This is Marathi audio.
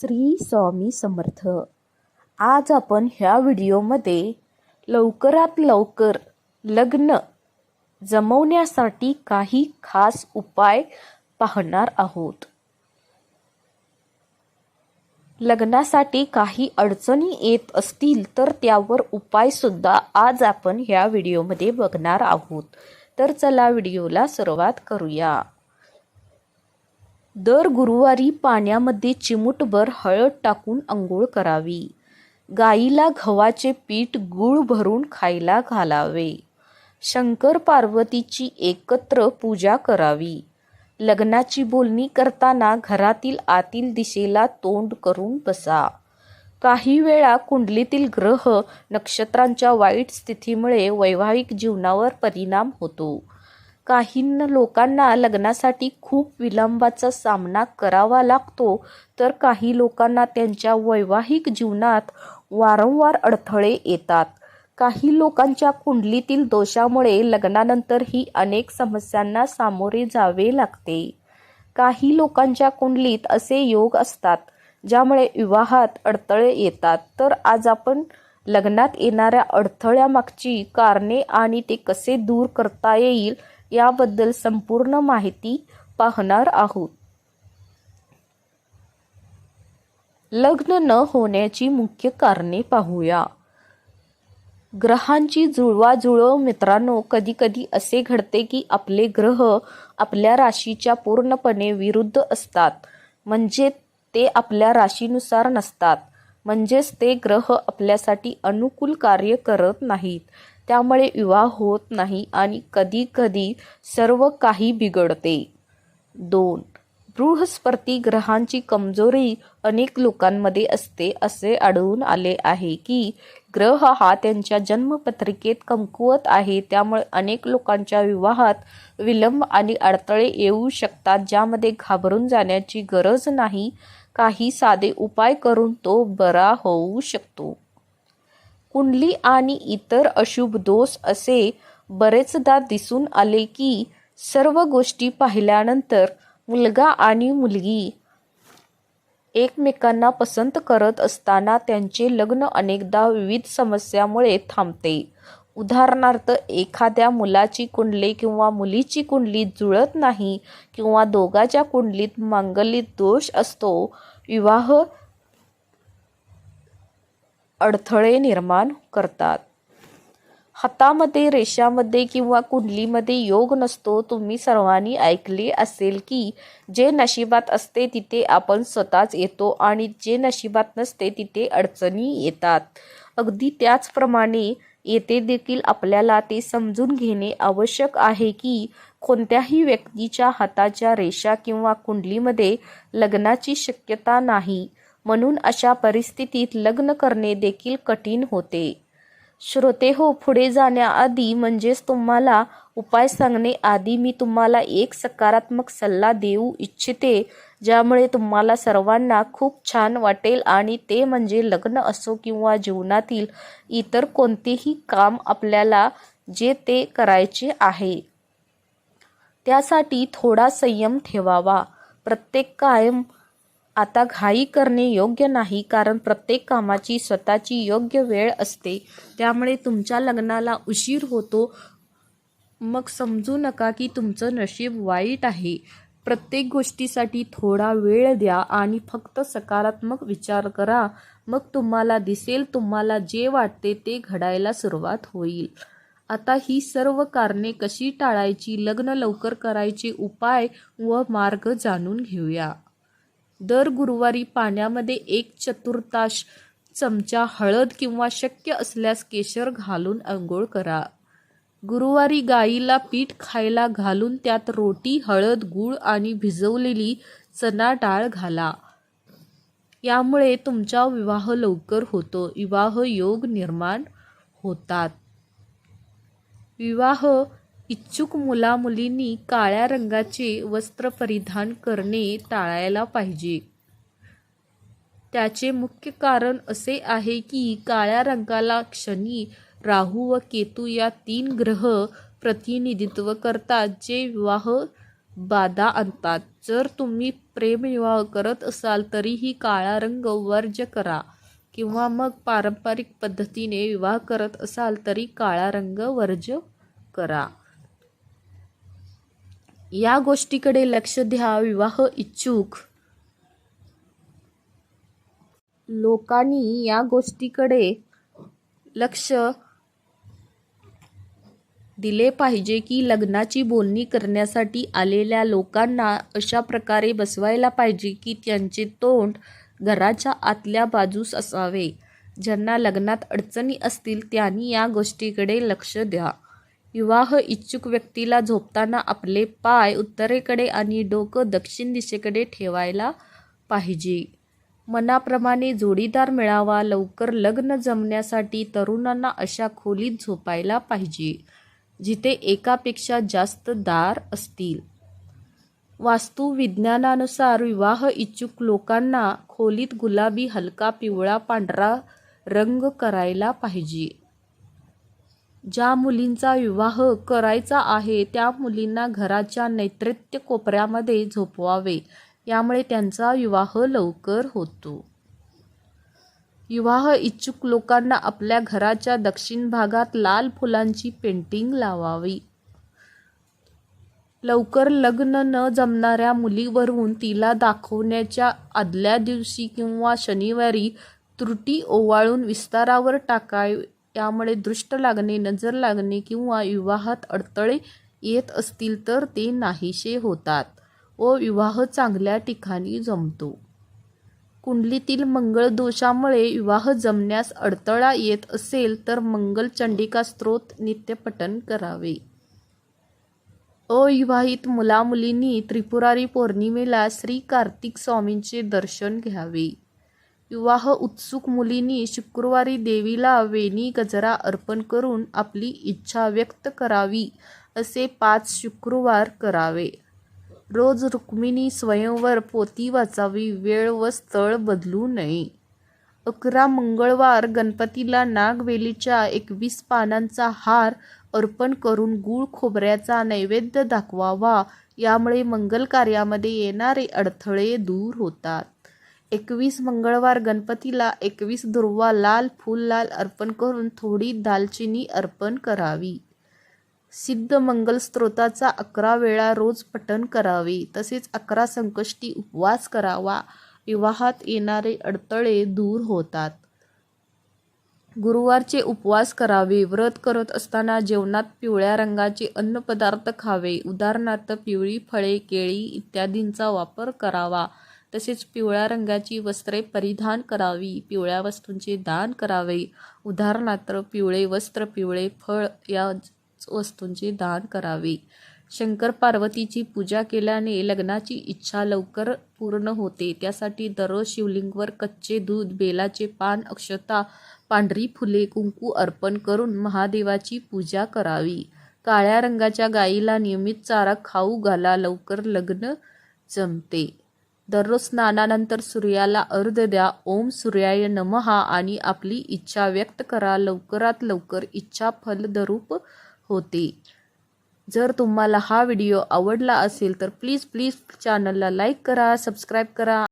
श्री स्वामी समर्थ. आज आपण ह्या व्हिडिओमध्ये लवकरात लवकर लग्न जमवण्यासाठी काही खास उपाय पाहणार आहोत. लग्नासाठी काही अडचणी येत असतील तर त्यावर उपायसुद्धा आज आपण ह्या व्हिडिओमध्ये बघणार आहोत. तर चला व्हिडिओला सुरुवात करूया. दर गुरुवारी पाण्यामध्ये चिमूटभर हळद टाकून अंघोळ करावी. गाईला गव्हाचे पीठ गूळ भरून खायला घालावे. शंकर पार्वतीची एकत्र पूजा करावी. लग्नाची बोलणी करताना घरातील आतील दिशेला तोंड करून बसा. काही वेळा कुंडलीतील ग्रह नक्षत्रांच्या वाईट स्थितीमुळे वैवाहिक जीवनावर परिणाम होतो. काही लोकांना लग्नासाठी खूप विलंबाचा सामना करावा लागतो. तर काही लोकांना त्यांच्या वैवाहिक जीवनात वारंवार अडथळे येतात. काही लोकांच्या कुंडलीतील दोषामुळे लग्नानंतरही अनेक समस्यांना सामोरे जावे लागते. काही लोकांच्या कुंडलीत असे योग असतात ज्यामुळे विवाहात अडथळे येतात. तर आज आपण लग्नात येणाऱ्या अडथळ्यामागची कारणे आणि ते कसे दूर करता येईल याबद्दल संपूर्ण माहिती पाहणार आहोत. लग्न न होण्याची मुख्य कारणे पाहूया. ग्रहांची जुळवाजुळव मित्रांनो कधी कधी असे घडते की आपले ग्रह आपल्या राशीच्या पूर्णपणे विरुद्ध असतात. म्हणजे ते आपल्या राशीनुसार नसतात. म्हणजेच ते ग्रह आपल्यासाठी अनुकूल कार्य करत नाहीत. त्यामुळे विवाह होत नाही आणि कधी कधी सर्व काही बिघडते. दोन बृहस्पती ग्रहांची कमजोरी अनेक लोकांमध्ये असते असे आढळून आले आहे की ग्रह हा त्यांच्या जन्मपत्रिकेत कमकुवत आहे. त्यामुळे अनेक लोकांच्या विवाहात विलंब आणि अडथळे येऊ शकतात ज्यामध्ये घाबरून जाण्याची गरज नाही. काही साधे उपाय करून तो बरा होऊ शकतो. कुंडली आणि इतर अशुभ दोष असे बरेचदा दिसून आले की सर्व गोष्टी पाहिल्यानंतर मुलगा आणि मुलगी एकमेकांना पसंत करत असताना त्यांचे लग्न अनेकदा विविध समस्यामुळे थांबते. उदाहरणार्थ एखाद्या मुलाची कुंडली किंवा मुलीची कुंडली जुळत नाही किंवा दोघाच्या कुंडलीत मांगलिक दोष असतो विवाह अडथळे निर्माण करतात. हातामध्ये रेषामध्ये किंवा कुंडलीमध्ये योग नसतो तुम्ही सर्वांनी ऐकले असेल की जे नशिबात असते तिथे आपण स्वतःच येतो आणि जे नशिबात नसते तिथे अडचणी येतात. अगदी त्याचप्रमाणे येथे देखील आपल्याला ते समजून घेणे आवश्यक आहे की कोणत्याही व्यक्तीच्या हाताच्या रेषा किंवा कुंडलीमध्ये लग्नाची शक्यता नाही. म्हणून अशा परिस्थितीत लग्न करणे देखील कठीण होते. श्रोते हो पुढे जाण्याआधी म्हणजेच तुम्हाला उपाय सांगणे आधी मी तुम्हाला एक सकारात्मक सल्ला देऊ इच्छिते ज्यामुळे तुम्हाला सर्वांना खूप छान वाटेल आणि ते म्हणजे लग्न असो किंवा जीवनातील इतर कोणतेही काम आपल्याला जे ते करायचे आहे. त्यासाठी थोडा संयम ठेवावा. प्रत्येक कायम आता घाई करणे योग्य नाही कारण प्रत्येक कामाची स्वतःची योग्य वेळ असते. त्यामुळे तुमच्या लग्नाला उशीर होतो. मग समजू नका की तुमचं नशीब वाईट आहे. प्रत्येक गोष्टीसाठी थोडा वेळ द्या आणि फक्त सकारात्मक विचार करा. मग तुम्हाला दिसेल तुम्हाला जे वाटते ते घडायला सुरुवात होईल. आता ही सर्व कारणे कशी टाळायची लग्न लवकर करायचे उपाय व मार्ग जाणून घेऊया. दर गुरुवारी पाण्यामध्ये एक चतुर्थाश चमचा हळद किंवा शक्य असल्यास केशर घालून अंघोळ करा. गुरुवारी गाईला पीठ खायला घालून त्यात रोटी हळद गूळ आणि भिजवलेली चना डाळ घाला. यामुळे तुमचा विवाह लवकर होतो. विवाह योग निर्माण होतात. विवाह इच्छुक मुलामुलींनी काळ्या रंगाचे वस्त्र परिधान करणे टाळायला पाहिजे. त्याचे मुख्य कारण असे आहे की काळ्या रंगाला क्षणी राहू व केतू या तीन ग्रह प्रतिनिधित्व करतात जे विवाह बाधा आणतात. जर तुम्ही प्रेमविवाह करत असाल तरीही काळा रंग वर्ज्य करा किंवा मग पारंपरिक पद्धतीने विवाह करत असाल तरी काळा रंग वर्ज्य करा. या गोष्टीकडे लक्ष द्या विवाह इच्छुक. लोकांनी या गोष्टीकडे लक्ष दिले पाहिजे की लग्नाची बोलणी करण्यासाठी आलेल्या लोकांना अशा प्रकारे बसवायला पाहिजे की त्यांचे तोंड घराच्या आतल्या बाजूस असावे. ज्यांना लग्नात अडचणी असतील त्यांनी या गोष्टीकडे लक्ष द्या. विवाह इच्छुक व्यक्तीला झोपताना आपले पाय उत्तरेकडे आणि डोकं दक्षिण दिशेकडे ठेवायला पाहिजे. मनाप्रमाणे जोडीदार मिळावा लवकर लग्न जमण्यासाठी तरुणांना अशा खोलीत झोपायला पाहिजे जिथे एकापेक्षा जास्त दार असतील. वास्तुविज्ञानानुसार विवाह इच्छुक लोकांना खोलीत गुलाबी हलका पिवळा पांढरा रंग करायला पाहिजे. ज्या मुलींचा विवाह करायचा आहे त्या मुलींना घराच्या नैऋत्य कोपऱ्यामध्ये झोपवावे. यामुळे त्यांचा विवाह लवकर होतो. विवाह इच्छुक लोकांना आपल्या घराच्या दक्षिण भागात लाल फुलांची पेंटिंग लावावी. लवकर लग्न न जमणाऱ्या मुलीवरून तिला दाखवण्याच्या आदल्या दिवशी किंवा शनिवारी त्रुटी ओवाळून विस्तारावर टाकाय यामुळे दृष्ट लागणे नजर लागणे किंवा विवाहात अडथळे येत असतील तर ते नाहीसे होतात. व विवाह चांगल्या ठिकाणी जमतो. कुंडलीतील मंगळ दोषामुळे विवाह जमण्यास अडथळा येत असेल तर मंगल चंडिका स्त्रोत नित्यपठन करावे. अविवाहित मुलामुलींनी त्रिपुरारी पौर्णिमेला श्री कार्तिक स्वामींचे दर्शन घ्यावे. विवाह उत्सुक मुलींनी शुक्रवारी देवीला वेणी गजरा अर्पण करून आपली इच्छा व्यक्त करावी असे पाच शुक्रवार करावे. रोज रुक्मिणी स्वयंवर पोती वाचावी वेळ व स्थळ बदलू नये. अकरा मंगळवार गणपतीला नागवेलीच्या एकवीस पानांचा हार अर्पण करून गूळ खोबऱ्याचा नैवेद्य दाखवावा यामुळे मंगल कार्यामध्ये येणारे अडथळे दूर होतात. एकवीस मंगळवार गणपतीला एकवीस दुर्वा लाल फूल लाल अर्पण करून थोडी दालचिनी अर्पण करावी. सिद्ध मंगल स्त्रोताचा अकरा वेळा रोज पठण करावे. तसेच अकरा संकष्टी उपवास करावा. विवाहात येणारे अडथळे दूर होतात. गुरुवारचे उपवास करावे. व्रत करत असताना जेवणात पिवळ्या रंगाचे अन्नपदार्थ खावे. उदाहरणार्थ पिवळी फळे केळी इत्यादींचा वापर करावा. तसेच पिवळ्या रंगाची वस्त्रे परिधान करावी पिवळ्या वस्तूंचे दान करावे. उदाहरणार्थ पिवळे वस्त्र पिवळे फळ या वस्तूंचे दान करावे. शंकर पार्वतीची पूजा केल्याने लग्नाची इच्छा लवकर पूर्ण होते. त्यासाठी दररोज शिवलिंगवर कच्चे दूध बेलाचे पान अक्षता पांढरी फुले कुंकू अर्पण करून महादेवाची पूजा करावी. काळ्या रंगाच्या गायीला नियमित चारा खाऊ घाला लवकर लग्न जमते. दररोज स्नानानंतर सूर्याला अर्ध द्या. ओम सूर्याय नमहा आणि आपली इच्छा व्यक्त करा. लवकरात लवकर इच्छा फलदरूप होते. जर तुम्हाला हा व्हिडिओ आवडला असेल तर प्लीज प्लीज चॅनलला लाईक करा सबस्क्राईब करा.